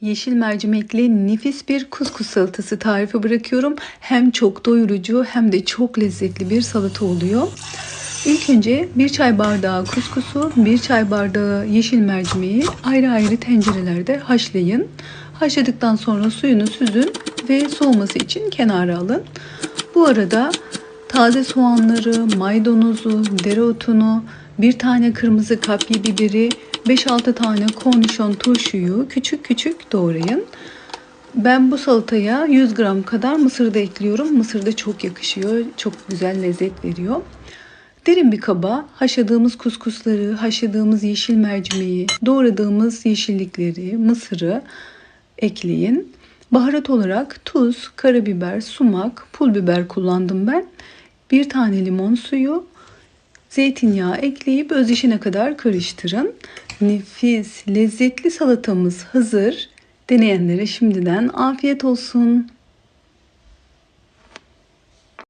Yeşil mercimekli nefis bir kuskus salatası tarifi bırakıyorum. Hem çok doyurucu hem de çok lezzetli bir salata oluyor. İlk önce bir çay bardağı kuskusu, bir çay bardağı yeşil mercimeği ayrı ayrı tencerelerde haşlayın. Haşladıktan sonra suyunu süzün ve soğuması için kenara alın. Bu arada taze soğanları, maydanozu, dereotunu, bir tane kırmızı kapya biberi, 5-6 tane kornişon turşuyu küçük küçük doğrayın. Ben bu salataya 100 gram kadar mısır da ekliyorum. Mısır da çok yakışıyor. Çok güzel lezzet veriyor. Derin bir kaba haşladığımız kuskusları, haşladığımız yeşil mercimeği, doğradığımız yeşillikleri, mısırı ekleyin. Baharat olarak tuz, karabiber, sumak, pul biber kullandım ben. Bir tane limon suyu, zeytinyağı ekleyip öz işine kadar karıştırın. Nefis, lezzetli salatamız hazır. Deneyenlere şimdiden afiyet olsun.